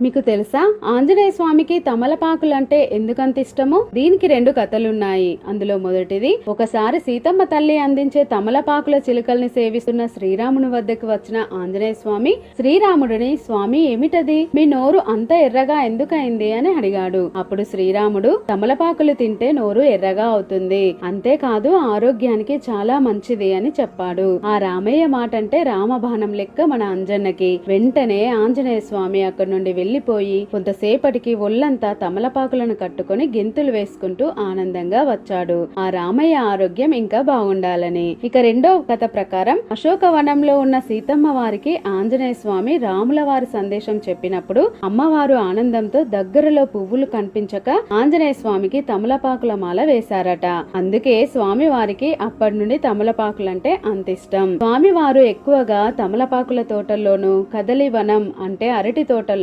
మీకు తెలుసా? ఆంజనేయ స్వామికి తమలపాకులంటే ఎందుకంత ఇష్టమో? దీనికి రెండు కథలున్నాయి. అందులో మొదటిది ఒకసారి సీతమ్మ తల్లి అందించే తమలపాకుల చిలుకల్ని సేవిస్తున్న శ్రీరాముని వద్దకు వచ్చిన ఆంజనేయ స్వామి శ్రీరాముడిని స్వామి ఏమిటది? మీ నోరు అంత ఎర్రగా ఎందుకైంది? అని అడిగాడు. అప్పుడు శ్రీరాముడు తమలపాకులు తింటే నోరు ఎర్రగా అవుతుంది. అంతేకాదు ఆరోగ్యానికి చాలా మంచిది అని చెప్పాడు. ఆ రామయ్య మాట అంటే రామబాణం లెక్క మన అంజన్నకి. వెంటనే ఆంజనేయ స్వామి అక్కడి నుండి వెళ్ళిపోయి కొంతసేపటికి ఒళ్ళంతా తమలపాకులను కట్టుకొని గెంతులు వేసుకుంటూ ఆనందంగా వచ్చాడు. ఆ రామయ్య ఆరోగ్యం ఇంకా బాగుండాలని. ఇక రెండో కథ ప్రకారం అశోకవనంలో ఉన్న సీతమ్మ వారికి ఆంజనేయ స్వామి రాముల వారి సందేశం చెప్పినప్పుడు అమ్మవారు ఆనందంతో దగ్గరలో పువ్వులు కనిపించక ఆంజనేయ స్వామికి తమలపాకుల మాల వేశారట. అందుకే స్వామి వారికి అప్పటి నుండి తమలపాకులంటే అంత ఇష్టం. స్వామి వారు ఎక్కువగా తమలపాకుల తోటల్లోనూ కదలి వనం అంటే అరటి తోటల్లో